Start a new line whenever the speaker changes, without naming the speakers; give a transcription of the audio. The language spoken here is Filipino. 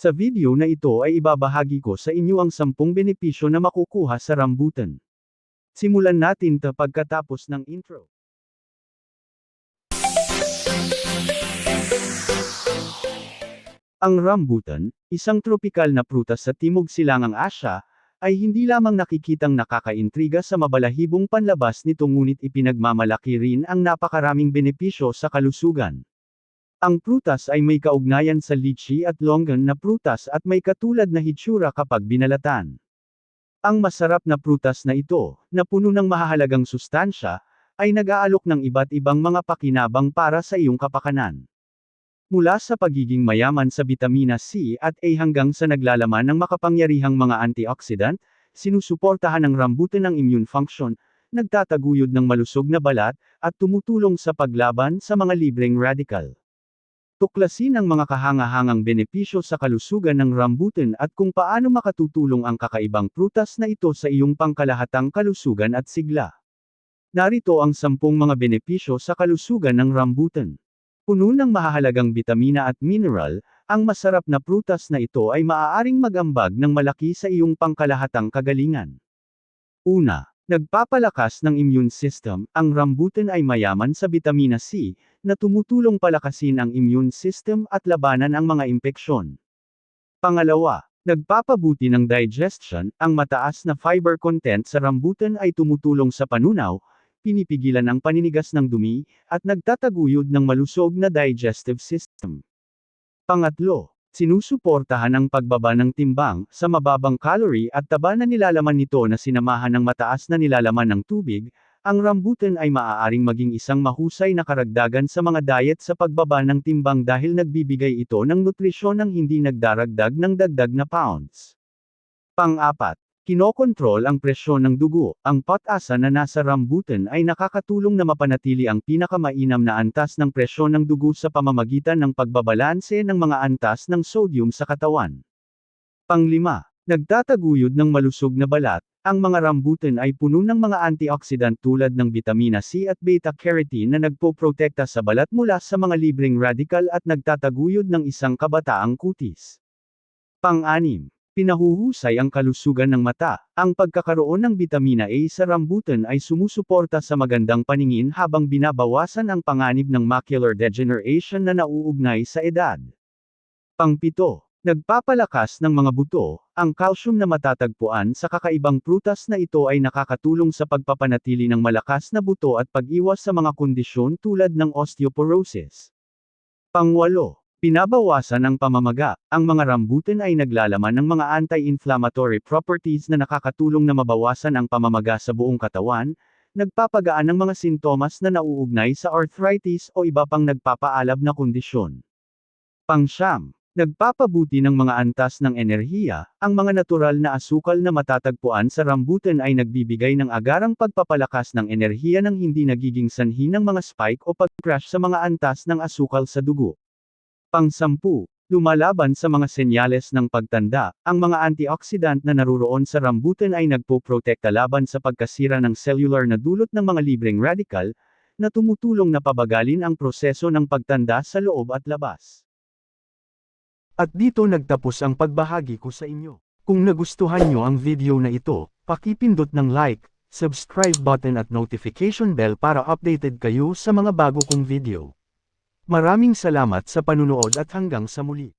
Sa video na ito ay ibabahagi ko sa inyo ang 10 benepisyo na makukuha sa rambutan. Simulan natin ta pagkatapos ng intro. Ang rambutan, isang tropikal na prutas sa Timog Silangang Asya, ay hindi lamang nakikitang nakakaintriga sa mabalahibong panlabas nito ngunit ipinagmamalaki rin ang napakaraming benepisyo sa kalusugan. Ang prutas ay may kaugnayan sa lychee at longan na prutas at may katulad na hitsura kapag binalatan. Ang masarap na prutas na ito, na puno ng mahahalagang sustansya, ay nag-aalok ng iba't ibang mga pakinabang para sa iyong kapakanan. Mula sa pagiging mayaman sa bitamina C at A hanggang sa naglalaman ng makapangyarihang mga antioxidant, sinusuportahan ng rambutan ang immune function, nagtataguyod ng malusog na balat, at tumutulong sa paglaban sa mga libreng radical. Tuklasin ang mga kahangahangang benepisyo sa kalusugan ng rambutan at kung paano makatutulong ang kakaibang prutas na ito sa iyong pangkalahatang kalusugan at sigla. Narito ang sampung mga benepisyo sa kalusugan ng rambutan. Puno ng mahahalagang bitamina at mineral, ang masarap na prutas na ito ay maaaring magambag ng malaki sa iyong pangkalahatang kagalingan. Una, nagpapalakas ng immune system, ang rambutan ay mayaman sa bitamina C, na tumutulong palakasin ang immune system at labanan ang mga impeksyon. Pangalawa, nagpapabuti ng digestion, ang mataas na fiber content sa rambutan ay tumutulong sa panunaw, pinipigilan ang paninigas ng dumi, at nagtataguyod ng malusog na digestive system. Pangatlo, sinusuportahan ang pagbaba ng timbang, sa mababang calorie at taba na nilalaman nito na sinamahan ng mataas na nilalaman ng tubig, ang rambutan ay maaaring maging isang mahusay na karagdagan sa mga diet sa pagbaba ng timbang dahil nagbibigay ito ng nutrisyon ng hindi nagdaragdag ng dagdag na pounds. Pang-apat, Kinokontrol ang presyon ng dugo. Ang patasa na nasa rambutan ay nakakatulong na mapanatili ang pinakamainam na antas ng presyon ng dugo sa pamamagitan ng pagbabalanse ng mga antas ng sodium sa katawan. Panglima, nagtataguyod ng malusog na balat. Ang mga rambutan ay puno ng mga antioxidant tulad ng vitamina C at beta-carotene na nagpoprotekta sa balat mula sa mga libreng radical at nagtataguyod ng isang kabataang kutis. Pang-anim, Pinahuhusay ang kalusugan ng mata. Ang pagkakaroon ng bitamina A sa rambutan ay sumusuporta sa magandang paningin habang binabawasan ang panganib ng macular degeneration na nauugnay sa edad. Pangpito, nagpapalakas ng mga buto. Ang calcium na matatagpuan sa kakaibang prutas na ito ay nakakatulong sa pagpapanatili ng malakas na buto at pag-iwas sa mga kondisyon tulad ng osteoporosis. Pangwalo, Pinabawasan ang pamamaga, ang mga rambutan ay naglalaman ng mga anti-inflammatory properties na nakakatulong na mabawasan ang pamamaga sa buong katawan, nagpapagaan ng mga sintomas na nauugnay sa arthritis o iba pang nagpapaalab na kondisyon. Pangsyam, nagpapabuti ng mga antas ng enerhiya, ang mga natural na asukal na matatagpuan sa rambutan ay nagbibigay ng agarang pagpapalakas ng enerhiya ng hindi nagiging sanhi ng mga spike o pag-crash sa mga antas ng asukal sa dugo. Pang-sampu, lumalaban sa mga senyales ng pagtanda, ang mga antioxidant na naruroon sa rambutan ay nagpoprotekta laban sa pagkasira ng cellular na dulot ng mga libreng radical, na tumutulong na pabagalin ang proseso ng pagtanda sa loob at labas. At dito nagtapos ang pagbahagi ko sa inyo. Kung nagustuhan nyo ang video na ito, pakipindot ng like, subscribe button at notification bell para updated kayo sa mga bago kong video. Maraming salamat sa panunood at hanggang sa muli.